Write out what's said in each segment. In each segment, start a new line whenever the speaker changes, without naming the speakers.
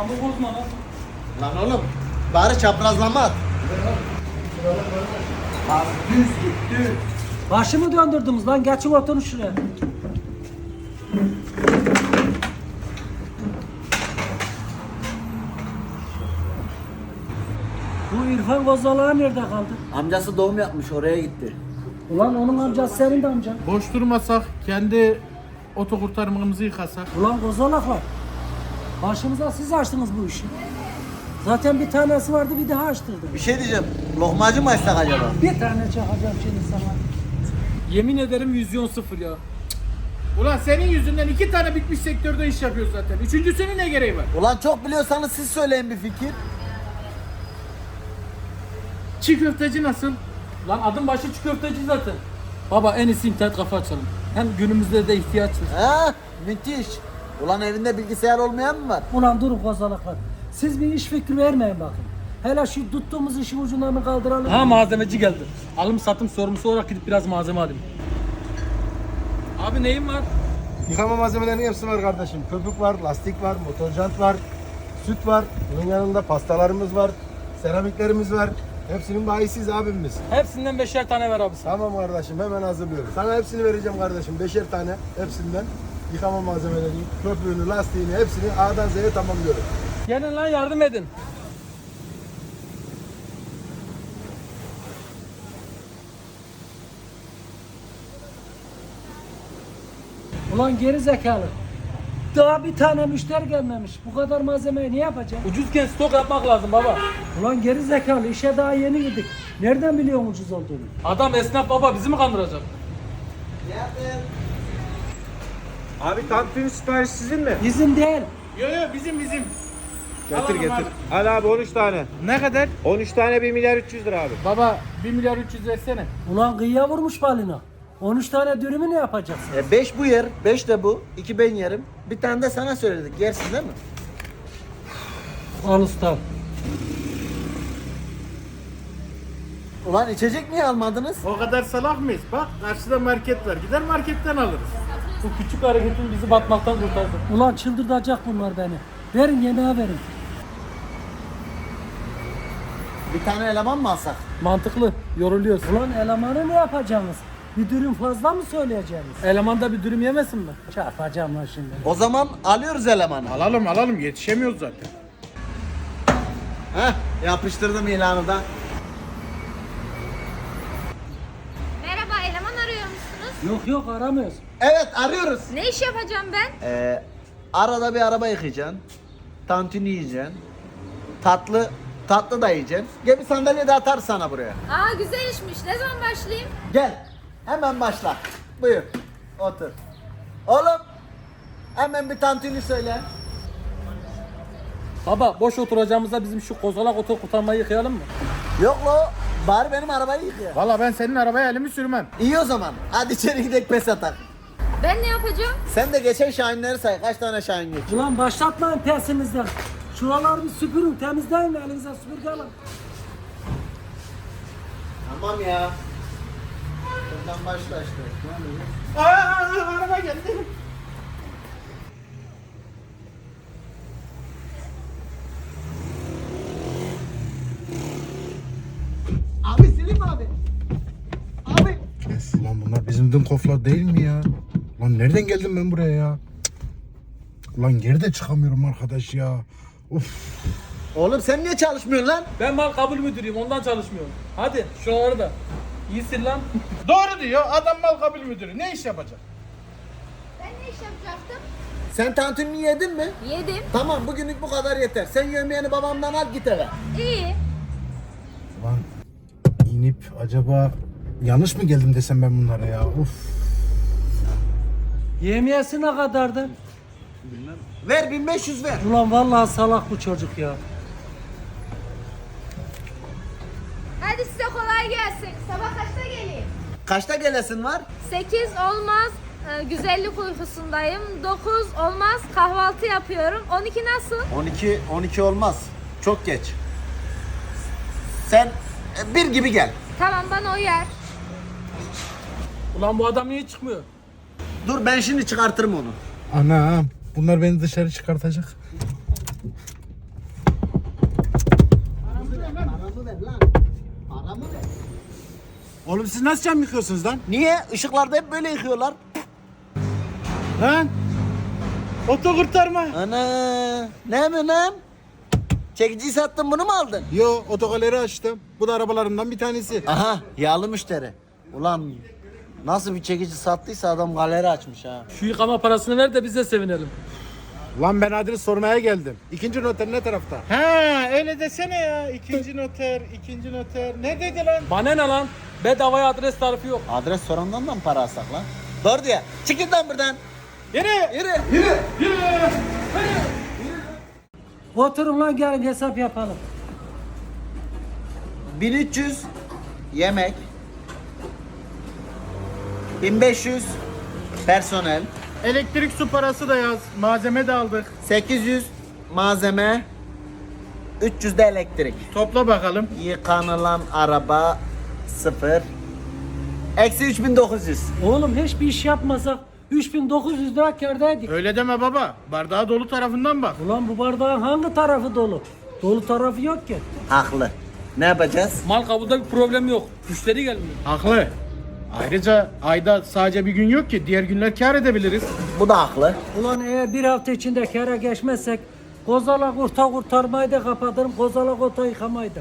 Arkamı bozma lan.
Lan oğlum bari çaprazlama at. Abi düz git düz.
Başımı döndürdünüz lan. Geçin oturun şuraya. Bu İrfan Kozalağı nerede kaldı?
Amcası doğum yapmış oraya gitti.
Ulan onun amcası senin de amcan.
Boş durmasak kendi otokurtarmamızı yıkasak.
Ulan kozalaklar. Başımıza siz açtınız bu işi. Zaten bir tanesi vardı bir daha açtırdık.
Bir şey diyeceğim. Lokmacı mı açsak acaba?
Bir tane çakacağım şimdi sana.
Yemin ederim vizyon sıfır ya.
Ulan senin yüzünden iki tane bitmiş sektörde iş yapıyoruz zaten. Üçüncüsünün ne gereği var?
Ulan çok biliyorsanız siz söyleyin bir fikir.
Çiğ köfteci nasıl?
Lan adım başı çiğ köfteci zaten. Baba en iyisi internet kafe açalım. Hem günümüzde de ihtiyaç var.
Ha müthiş. Ulan evinde bilgisayar olmayan mı var?
Ulan durun kozalaklar. Siz bir iş fikri vermeyin bakın. Hele şu tuttuğumuz işin ucundan kaldıralım.
Ha malzemeci geldi. Alım satım sorumlusu olarak gidip biraz malzeme alayım. Abi neyin var?
Yıkama malzemelerinin hepsi var kardeşim. Köpük var, lastik var, motor jant var, süt var. Bunun yanında pastalarımız var, seramiklerimiz var. Hepsinin bayisiyiz abimiz.
Hepsinden beşer tane ver abi.
Tamam kardeşim hemen hazırlıyorum. Sana hepsini vereceğim kardeşim. Beşer tane hepsinden. Yıkama malzemelerini, köpüğünü, lastiğini hepsini A'dan Z'ye tamamlıyorum.
Gelin lan yardım edin.
Ulan geri zekalı. Daha bir tane müşteri gelmemiş. Bu kadar malzemeyi ne yapacak?
Ucuzken stok yapmak lazım baba.
Ulan geri zekalı işe daha yeni girdik. Nereden biliyorsun ucuz olduğunu?
Adam esnaf baba bizi mi kandıracak?
Abi tantuni sipariş sizin mi?
Bizim değil.
Yo yo bizim bizim.
Getir
Alalım
getir.
abi.
Hadi abi 13 tane.
Ne kadar?
13 tane 1 milyar 300 lira abi.
Baba 1 milyar 300 versene.
Ulan kıyıya vurmuş balina. 13 tane dürümü ne yapacaksın?
E beş bu yer, beş de bu. iki ben yerim. Bir tane de sana söyledik. Yersin değil mi?
Al usta.
Ulan içecek niye almadınız?
O kadar salak mıyız? Bak karşıda market var. Gider marketten alırız.
Bu küçük hareketin bizi batmaktan kurtardı.
Ulan çıldırtacak bunlar beni. Verin yemeğe verin.
Bir tane eleman mı alsak?
Mantıklı. Yoruluyoruz.
Ulan elemanı ne yapacaksınız? Bir dürüm fazla mı söyleyeceksiniz?
Eleman da bir dürüm yemesin mi?
Çarpacağım lan şimdi.
O zaman alıyoruz elemanı.
Alalım alalım yetişemiyoruz zaten.
Heh yapıştırdım ilanı da.
Merhaba, eleman arıyor musunuz?
Yok yok aramıyoruz.
Evet arıyoruz.
Ne iş yapacağım ben?
Ee, arada bir araba yıkayacaksın. Tantuni yiyeceksin. Tatlı tatlı da yiyeceksin. Gel bir sandalye de atar sana buraya.
Aa güzel işmiş. Ne zaman başlayayım?
Gel. Hemen başla. Buyur. Otur. Oğlum. Hemen bir tantuni söyle.
Baba boş oturacağımızda bizim şu kozalak oto kurtarmayı yıkayalım mı?
Yok lo. Bari benim arabayı yıkaya.
Valla ben senin arabaya elimi sürmem.
İyi o zaman. Hadi içeri gidelim pes atak.
Ben ne yapacağım?
Sen de geçen şahinleri say. Kaç tane şahin geç?
Ulan başlatmayın tersinizden. Şuraları bir süpürün temizleyin elinize süpürge alın.
Tamam ya. Buradan başla işte.
Aa, araba geldi.
Bunlar bizim dün koflar değil mi ya? Lan nereden geldim ben buraya ya? Ulan geri de çıkamıyorum arkadaş ya. Of.
Oğlum sen niye çalışmıyorsun lan?
Ben mal kabul müdürüyüm ondan çalışmıyorum. Hadi şuraları da. İyisin lan.
Doğru diyor adam mal kabul müdürü. Ne iş yapacak?
Ben ne iş yapacaktım?
Sen tantuni yedin mi?
Yedim.
Tamam bugünlük bu kadar yeter. Sen yemeğini babamdan al git eve.
İyi.
Lan inip acaba yanlış mı geldim desem ben bunlara ya? Of.
Yemiyesi ne kadardı?
Ver 1500 ver.
Ulan vallahi salak bu çocuk ya.
Hadi size kolay gelsin. Sabah kaçta geleyim?
Kaçta gelesin var?
8 olmaz. Ee, güzellik uykusundayım. 9 olmaz. Kahvaltı yapıyorum. 12 nasıl?
12 12 olmaz. Çok geç. Sen e, bir gibi gel.
Tamam bana uyar.
Ulan bu adam niye çıkmıyor?
Dur ben şimdi çıkartırım onu.
Anam bunlar beni dışarı çıkartacak. Oğlum siz nasıl cam yıkıyorsunuz lan?
Niye? Işıklarda hep böyle yıkıyorlar.
Lan! Oto kurtarma.
Ana! Ne yapıyorsun lan? Çekiciyi sattın bunu mu aldın?
Yo otogaleri açtım. Bu da arabalarımdan bir tanesi.
Aha yağlı müşteri. Ulan nasıl bir çekici sattıysa adam galeri açmış ha.
Şu yıkama parasını ver de biz de sevinelim.
Lan ben adres sormaya geldim. İkinci noter ne tarafta?
Ha öyle desene ya. İkinci noter, ikinci noter. Ne dedi lan?
Bana ne lan? Bedavaya adres tarifi yok.
Adres sorandan da mı para alsak lan? Doğru diye. Çıkın lan buradan.
Yürü.
Yürü.
Oturun lan gelin hesap yapalım.
1300 yemek. 1500 personel.
Elektrik su parası da yaz. Malzeme de aldık.
800 malzeme. 300 de elektrik.
Topla bakalım.
Yıkanılan araba 0. Eksi 3900.
Oğlum hiçbir iş yapmasak 3900 lira kârdaydık.
Öyle deme baba. Bardağı dolu tarafından bak.
Ulan bu bardağın hangi tarafı dolu? Dolu tarafı yok ki.
Haklı. Ne yapacağız?
Mal kabulde bir problem yok. Müşteri gelmiyor.
Haklı. Ayrıca ayda sadece bir gün yok ki. Diğer günler kar edebiliriz.
Bu da haklı.
Ulan eğer bir hafta içinde kâra geçmezsek Kozalak orta kurtarmayı da kapatırım, kozalak orta yıkamayı da.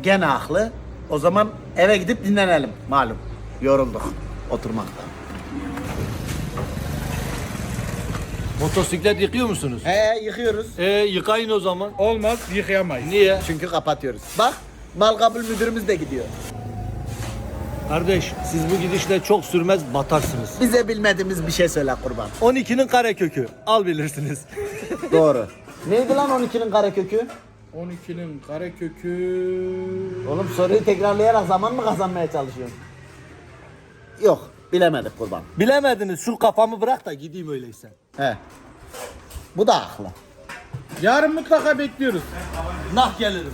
Gene haklı. O zaman eve gidip dinlenelim. Malum. Yorulduk oturmaktan.
Motosiklet yıkıyor musunuz?
He yıkıyoruz.
E yıkayın o zaman.
Olmaz yıkayamayız.
Niye?
Çünkü kapatıyoruz. Bak mal kabul müdürümüz de gidiyor.
Kardeş siz bu gidişle çok sürmez batarsınız.
Bize bilmediğimiz bir şey söyle kurban.
12'nin karekökü. Al bilirsiniz.
Doğru. Neydi lan 12'nin karekökü?
12'nin karekökü...
Oğlum soruyu tekrarlayarak zaman mı kazanmaya çalışıyorsun? Yok bilemedik kurban.
Bilemediniz şu kafamı bırak da gideyim öyleyse.
He. Bu da haklı.
Yarın mutlaka bekliyoruz.
Nah gelirim.